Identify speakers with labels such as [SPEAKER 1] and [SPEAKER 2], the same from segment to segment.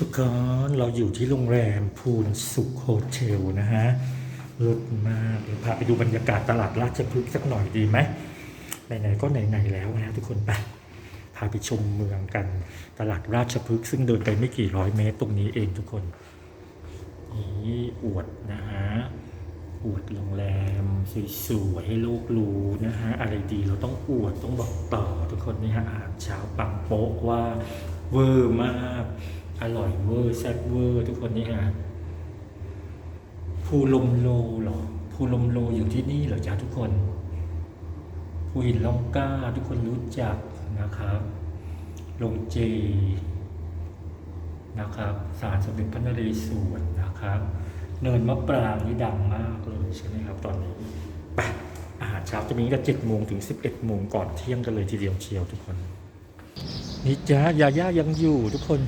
[SPEAKER 1] ทุกคนเราอยู่ที่โรงแรมพูนสุขโฮเทลนะฮะรถมากเดี๋ยวพาไปดูบรรยากาศตลาดราชพฤกษ์สักหน่อยดีไหมไหนๆก็ไหนๆแล้วนะทุกคนไปพาไปชมเมืองกันตลาดราชพฤกษ์ซึ่งเดินไปไม่กี่ร้อยเมตรตรงนี้เองทุกคน นี่อวดนะฮะอวดโรงแรมสวยๆให้โลกรู้นะฮะอะไรดีเราต้องอวดต้องบอกต่อทุกคนนี่ฮะอาหารเช้าปังโป๊ะว่าเวอร์มาก อร่อยเวอร์แซ่บเวอร์ ทุกคนนี่ฮะภูลมโลหรอภูลมโลอยู่ที่นี่เหรอจ๊ะทุกคนภูหินล่องกล้า ทุกคนรู้จักนะครับลงเจนะครับศาลสมเด็จพระนเรศวรนะครับ เนินมะปรางนี่ดังมากเลยใช่ไหมครับ ตอนนี้ไปอาหารเช้าจะมีตั้งแต่เจ็ดโมงถึงสิบเอ็ดโมงก่อนเที่ยงกันเลยทีเดียวเชียวทุกคน นี่จ้ายาย่ายังอยู่ทุกคน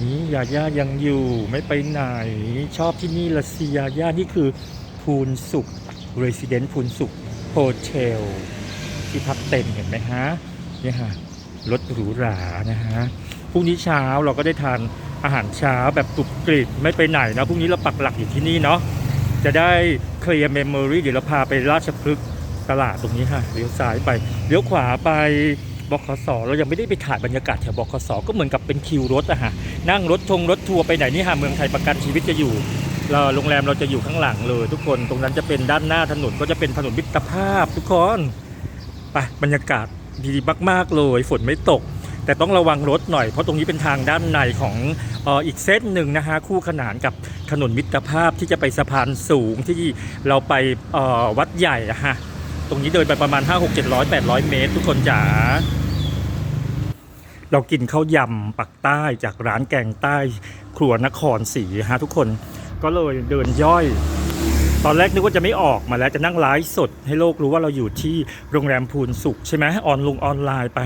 [SPEAKER 1] นี่ยาย่ายังอยู่ไม่ไปไหน ชอบที่นี่ละสิยาย่านี่คือพูนสุขเรส i เดน t พูนสุขโฮเทลที่พักเต็มเห็นไหมฮะเนี่ยฮะรถหรูหรานะฮะพรุ่งนี้เช้าเราก็ได้ทานอาหารเช้าแบบกรุบกริบไม่ไปไหนนะพรุ่งนี้เราปักหลักอยู่ที่นี่เนาะจะได้เคลียร์เมมโมรีเดี๋ยวเราพาไปราชพฤกษ์ตลาดตรงนี้ค่ะเลี้ยวซ้ายไปเลี้ยวขวาไปบขสเรายังไม่ได้ไปถ่ายบรรยากาศแถวบขสก็เหมือนกับเป็นคิวรถอะฮะ นั่งรถทงรถทัวร์ไปไหนนี่ฮะเมืองไทยประกันชีวิตจะอยู่เราโรงแรมเราจะอยู่ข้างหลังเลย ทุกคนตรงนั้นจะเป็นด้านหน้าถนนก็จะเป็นถนนมิตรภาพทุกคนไปบรรยากาศดีมากๆเลย ฝนไม่ตก แต่ต้องระวังรถหน่อยเพราะตรงนี้เป็นทางด้านในของออีกเส้นหนึ่งนะฮะคู่ขนานกับถนนมิตรภาพที่จะไปสะพานสูงที่เราไปวัดใหญ่อะฮะตรงนี้เดินไปประมาณ 5 6 700 800 เมตร ทุกคนจ๋า เรากินข้าวยำปักใต้จากร้านแกงใต้ครัวนครศรีฮะทุกคนก็เลยเดินย่อย ตอนแรกนึกว่าจะไม่ออกมาแล้วจะนั่งไลฟ์สด ให้โลกรู้ว่าเราอยู่ที่โรงแรมพูนสุขใช่ไหมออนลงออนไลน์ไป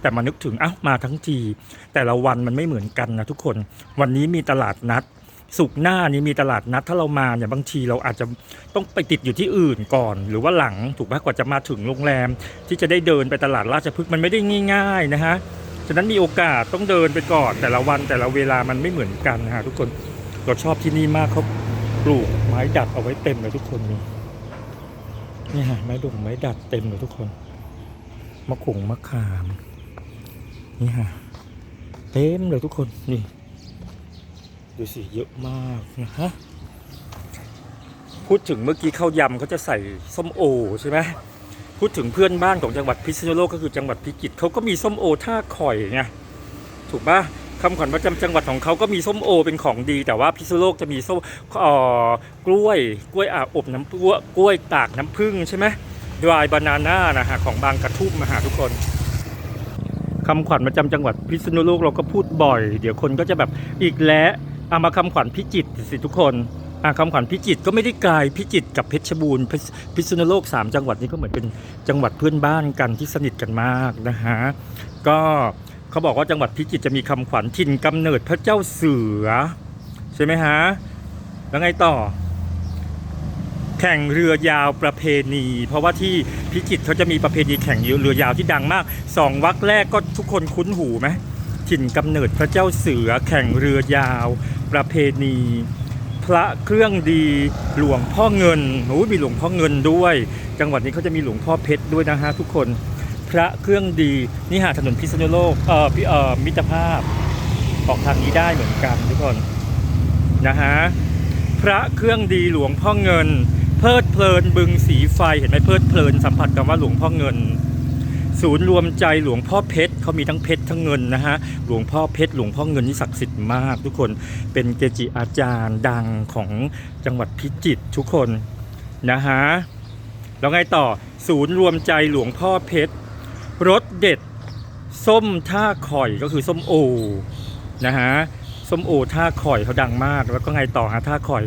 [SPEAKER 1] แต่มานึกถึงอ้าวมาทั้งที แต่ละวันมันไม่เหมือนกันนะทุกคนวันนี้มีตลาดนัดสุกหน้านี้มีตลาดนัดถ้าเรามาเนี่ยบางทีเราอาจจะต้องไปติดอยู่ที่อื่นก่อน หรือว่าหลังถูกไหมกว่าจะมาถึงโรงแรม ที่จะได้เดินไปตลาดราชพฤกษ์มันไม่ได้ง่าย ๆนะฮะ ฉะนั้นมีโอกาสต้องเดินไปก่อน แต่ละวันแต่ละเวลามันไม่เหมือนกันนะฮะทุกคนเราชอบที่นี่มากเขาปลูกไม้ดัดเอาไว้เต็มเลยทุกคนนี่นี่ฮะไม้ดงไม้ดัดเต็มเลยทุกคนมะขงมะขามนี่ฮะเต็มเลยทุกคนนี่ดูสิเยอะมากนะฮะพูดถึงเมื่อกี้ข้าวยำเขาจะใส่ส้มโอใช่ไหม พูดถึงเพื่อนบ้านของจังหวัดพิษณุโลกก็คือจังหวัดพิจิตรเขาก็มีส้มโอท่าข่อยไงถูกปะคำขวัญประจำจังหวัดของเขาก็มีส้มโอเป็นของดี แต่ว่าพิษณุโลกจะมีส้มเอ่อกล้วยกล้วยอาอบน้ำกล้วยกล้วยตากน้ำผึ้งใช่ไหมดรายบานาน่านะฮะของบางกระทุ่มมาหาทุกคนคำขวัญประจำจังหวัดพิษณุโลกเราก็พูดบ่อย เดี๋ยวคนก็จะแบบอีกแล้วเอามาคำขวัญพิจิตรสิทุกคน อะคำขวัญพิจิตรก็ไม่ได้ไกลพิจิตรกับเพชรบูรณ์พิษพิษณุโลกสามจังหวัดนี้ก็เหมือนเป็นจังหวัดเพื่อนบ้านกันที่สนิทกันมากนะฮะก็เขาบอกว่าจังหวัดพิจิตรจะมีคำขวัญถิ่นกำเนิดพระเจ้าเสือ ใช่ไหมฮะแล้วไงต่อ แข่งเรือยาวประเพณี เพราะว่าที่พิจิตรเขาจะมีประเพณีแข่งเรือยาวที่ดังมากสองวักแรกก็ทุกคนคุ้นหูไหมถิ่นกำเนิดพระเจ้าเสือแข่งเรือยาวประเพณี พระเครื่องดีหลวงพ่อเงินโอ้มีหลวงพ่อเงินด้วย จังหวัดนี้เขาจะมีหลวงพ่อเพชรด้วยนะฮะทุกคน พระเครื่องดีนี่หาถนนพิษณุโลกเอ่อพี่เอ่อมิตรภาพ ออกทางนี้ได้เหมือนกันทุกคนนะฮะพระเครื่องดีหลวงพ่อเงิน เพลิดเพลินบึงสีไฟเห็นไหมเพลิดเพลินสัมผัสกับว่าหลวงพ่อเงิน ศูนย์รวมใจหลวงพ่อเพชรเขามีทั้งเพชรทั้งเงินนะฮะหลวงพ่อเพชรหลวงพ่อเงินนี่ศักดิ์สิทธิ์มาก ทุกคนเป็นเกจิอาจารย์ดังของจังหวัดพิจิตรทุกคนนะฮะแล้วไงต่อศูนย์รวมใจหลวงพ่อเพชรรสเด็ด ส้มท่าข่อยก็คือส้มโอนะฮะส้มโอท่าข่อยเขาดังมาก แล้วก็ไงต่อฮะท่าข่อย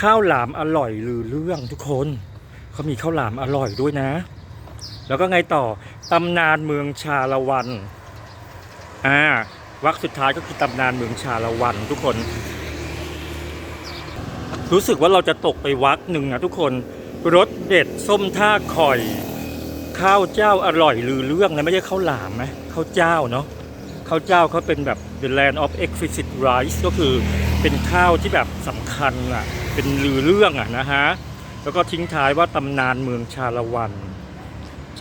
[SPEAKER 1] ข้าวหลามอร่อยลือเรื่องทุกคนเขามีข้าวหลามอร่อยด้วยนะ แล้วก็ไงต่อตำนานเมืองชาละวันอ่าวักสุดท้ายก็คือตำนานเมืองชาละวันทุกคน รู้สึกว่าเราจะตกไปวักหนึ่งนะทุกคนรสเด็ดส้มท่าข่อย ข้าวเจ้าอร่อยลือเรื่องนะไม่ใช่ข้าวหลามไหมข้าวเจ้าเนาะข้าวเจ้าเขาเป็นแบบ the land of exquisite rice ก็คือเป็นข้าวที่แบบสำคัญอะเป็นลือเรื่องอะนะฮะแล้วก็ทิ้งท้ายว่าตำนานเมืองชาละวัน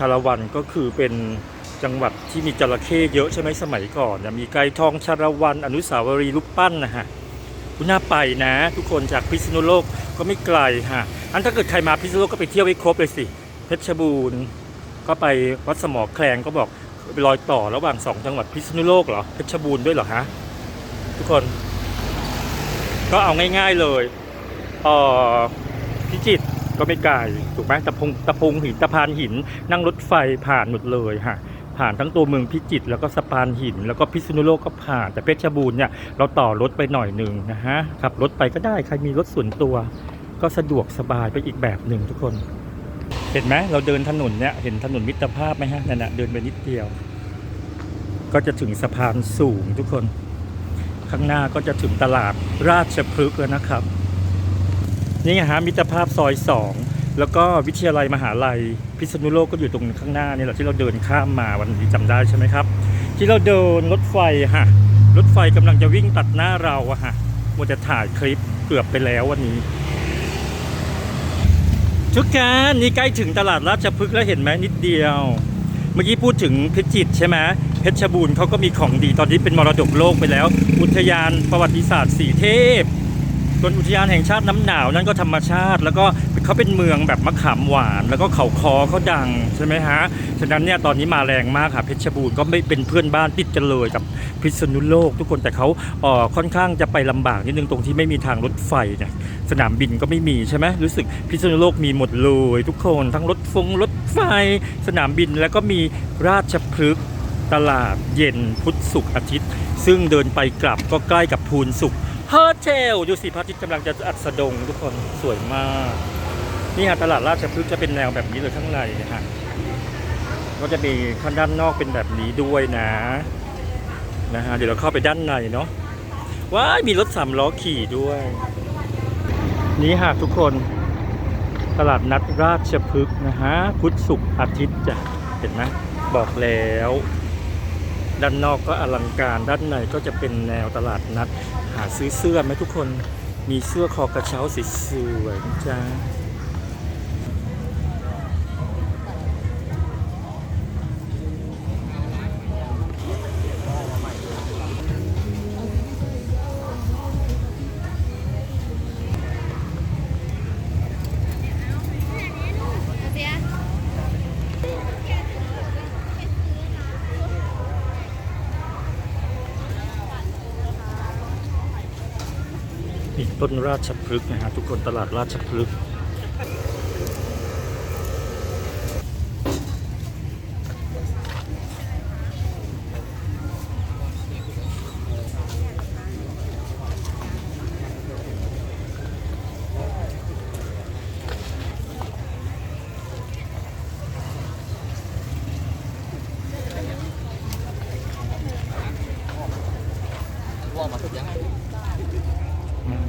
[SPEAKER 1] ชาละวันก็คือเป็นจังหวัดที่มีจระเข้เยอะใช่ไหมสมัยก่อนเนี่ยมีไก่ทองชาละวัน อนุสาวรีย์รูปปั้นนะฮะคุณน่าไปนะ ทุกคนจากพิษณุโลกก็ไม่ไกลฮะอันถ้าเกิดใครมาพิษณุโลกก็ไปเที่ยวให้ครบเลยสิเพชรบูรณ์ก็ไปวัดสมอแคลงก็บอกไปรอยต่อระหว่างสองจังหวัดพิษณุโลกเหรอเพชรบูรณ์ด้วยเหรอฮะทุกคน ก็เอาง่าย ๆเลยเออพิจิตร ก็ไม่ไกลถูกไหมตะพงตะพงหินตะพานหิน นั่งรถไฟผ่านหมดเลยฮะผ่านทั้งตัวเมืองพิจิตรแล้วก็สะพานหิน แล้วก็พิษณุโลกก็ผ่านแต่เพชรบูรณ์เนี่ยเราต่อรถไปหน่อยหนึ่งนะฮะขับรถไปก็ได้ใครมีรถส่วนตัว ก็สะดวกสบายไปอีกแบบหนึ่งทุกคน เห็นไหมเราเดินถนนเนี่ยเห็นถนนมิตรภาพไหมฮะนั่นนะเดินไปนิดเดียว ก็จะถึงสะพานสูงทุกคน ข้างหน้าก็จะถึงตลาดราชพฤกษ์แล้วนะครับ นี่ไงฮะมิตรภาพซอยสองแล้วก็วิทยาลัยมหาลัย พิษณุโลกก็อยู่ตรงข้างหน้านี่แหละที่เราเดินข้ามมาวันนี้จำได้ใช่ไหมครับ ที่เราเดินรถไฟฮะรถไฟกำลังจะวิ่งตัดหน้าเราอะฮะมัวจะถ่ายคลิปเกือบไปแล้ววันนี้ ทุกการนี่ใกล้ถึงตลาดราชพฤกษ์แล้วเห็นไหมนิดเดียว เมื่อกี้พูดถึงเพิจิตใช่ไหมเพชรบูรณ์เขาก็มีของดีตอนนี้เป็นมรดกโลกไปแล้ว อุทยานประวัติศาสตร์สีเทพ ส่วนอุทยานแห่งชาติน้ำหนาวนั่นก็ธรรมชาติ แล้วก็เขาเป็นเมืองแบบมะขามหวาน แล้วก็เขาคอเขาดังใช่ไหมฮะฉะนั้นเนี่ยตอนนี้มาแรงมากค่ะเพชรบูรณ์ก็ไม่เป็นเพื่อนบ้านติดกันเลยกับพิษณุโลก ทุกคนแต่เขาเอ่อค่อนข้างจะไปลำบากนิดนึงตรงที่ไม่มีทางรถไฟเนี่ยสนามบินก็ไม่มีใช่ไหมรู้สึกพิษณุโลกมีหมดเลยทุกคนทั้งรถฟงรถไฟ สนามบินแล้วก็มีราชพฤกษ์ตลาดเย็นพุธศุกร์อาทิตย์ ซึ่งเดินไปกลับก็ใกล้กับพูนสุข โฮเทลดูสิพระอาทิตย์กำลังจะอัสดงทุกคนสวยมาก นี่ฮะตลาดราชพฤกษ์จะเป็นแนวแบบนี้เลยข้างในนะฮะก็จะมีข้างด้านนอกเป็นแบบนี้ด้วยนะนะฮะเดี๋ยวเราเข้าไปด้านในเนาะว้ายมีรถสามล้อขี่ด้วย นี้หากทุกคนตลาดนัดราชพฤกษ์นะฮะพุธศุกร์อาทิตย์จ้ะเห็นไหมบอกแล้ว ด้านนอกก็อลังการด้านในก็จะเป็นแนวตลาดนัด หาซื้อเสื้อไหมทุกคนมีเสื้อคอกระเช้าสีสวยๆนะจ้า ต้นราชพฤกษ์นะฮะทุกคนตลาดราชพฤกษ์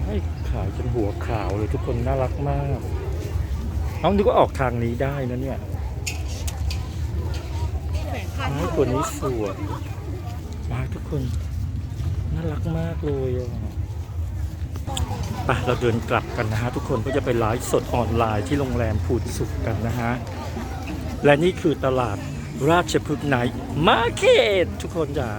[SPEAKER 1] ให้ขาย จนหัวขาวเลยทุกคนน่ารักมากน้องดูก็ออกทางนี้ได้นะเนี่ยม้ตัวนี้สวยมาทุกคนน่ารักมากเลยอะไปเราเดินกลับกันนะฮะ ทุกคนก็จะไปไลฟ์สดออนไลน์ที่โรงแรมพูดสุขกันนะฮะ และนี่คือตลาดราชพฤกษ์ไนท์มาร์เก็ตทุกคนจ้า